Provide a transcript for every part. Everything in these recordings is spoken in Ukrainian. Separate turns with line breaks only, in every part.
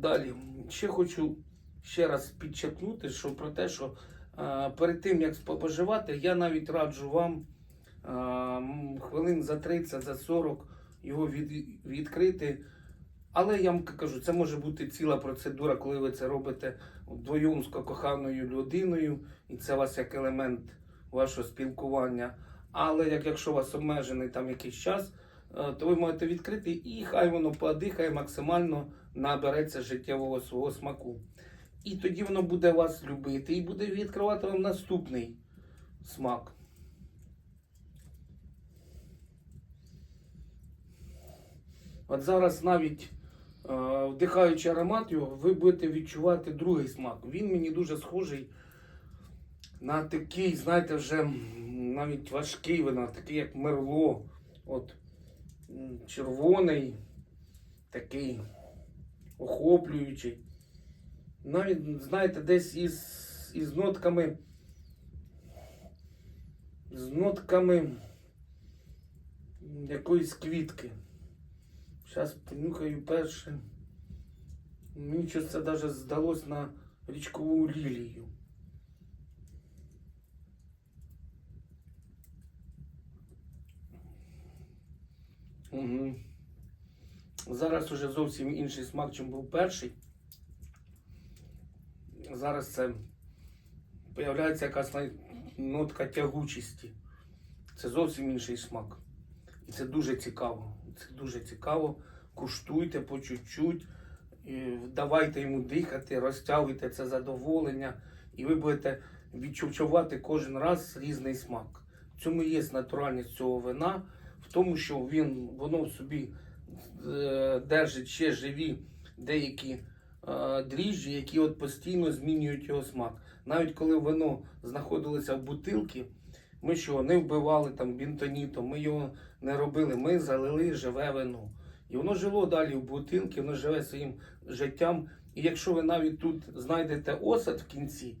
Далі, ще хочу ще раз підчеркнути, що про те, що е, перед тим як споживати, я навіть раджу вам е, хвилин за 30, за 40 його від, відкрити. Але я вам кажу, це може бути ціла процедура, коли ви це робите вдвоєм з коханою людиною, і це у вас як елемент вашого спілкування. Але як якщо у вас обмежений там якийсь час, то ви можете відкрити і хай воно подихає максимально набереться життєвого свого смаку. І тоді воно буде вас любити і буде відкривати вам наступний смак. От зараз навіть е, вдихаючи аромат його, ви будете відчувати другий смак. Він мені дуже схожий на такий, знаєте, вже навіть важкий вина, такий як мерло. От червоний, такий охоплюючий. Навіть, знаєте, десь із, із нотками. З нотками якоїсь квітки. Зараз понюхаю перше. Мені щось це навіть здалось на річкову лілію. Угу. Зараз уже зовсім інший смак, чим був перший. Зараз це появляється якась нотка тягучості. Це зовсім інший смак. І це дуже цікаво. Це дуже цікаво. Куштуйте по чуть-чуть, давайте йому дихати, розтягуйте це задоволення, і ви будете відчувати кожен раз різний смак. В цьому є натуральність цього вина, в тому, що він воно в собі е, держить ще живі деякі е, дріжджі, які от постійно змінюють його смак. Навіть коли вино знаходилося в бутилці, ми що не вбивали там бінтонітом, ми його не робили, ми залили живе вино. І воно жило далі в бутилці, воно живе своїм життям. І якщо ви навіть тут знайдете осад в кінці,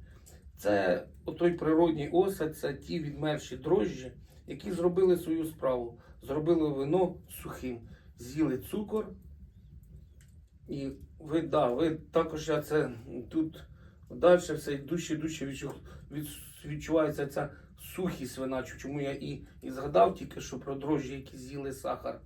це той природній осад, це ті відмерші дрожжі, які зробили свою справу, зробили вино сухим, з'їли цукор. І ви, да, ви також я це тут далі все дужче, дужче відчувається ця сухість вина, чому я і, і згадав тільки що про дрожжі, які з'їли сахар.